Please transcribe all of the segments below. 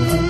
Thank you.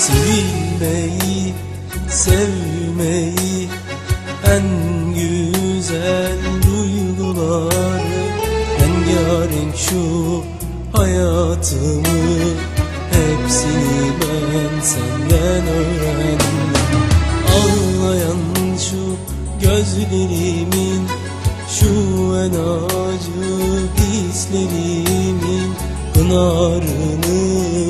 Sevilmeyi, sevmeyi en güzel duyguları Rengarenk şu hayatımı Hepsini ben senden öğrendim. Ağlayan şu gözlerimin Şu en acı hislerimin Pınarını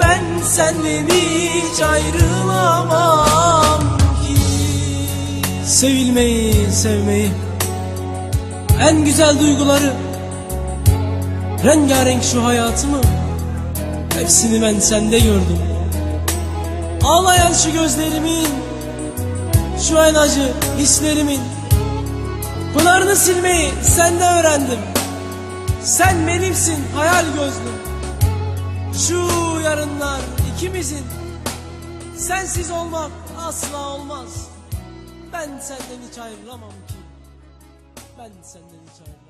Ben senden hiç ayrılamam ki. Sevilmeyi, sevmeyi En güzel duyguları Rengarenk şu hayatımı Hepsini ben sende gördüm. Ağlayan şu gözlerimin Şu en acı hislerimin Pınarını silmeyi sende öğrendim. Sen benimsin hayal gözlüm Şu yarınlar ikimizin Sensiz olmak asla olmaz ben senden hiç ayrılamam ki. Ben senden hiç ayrılamam.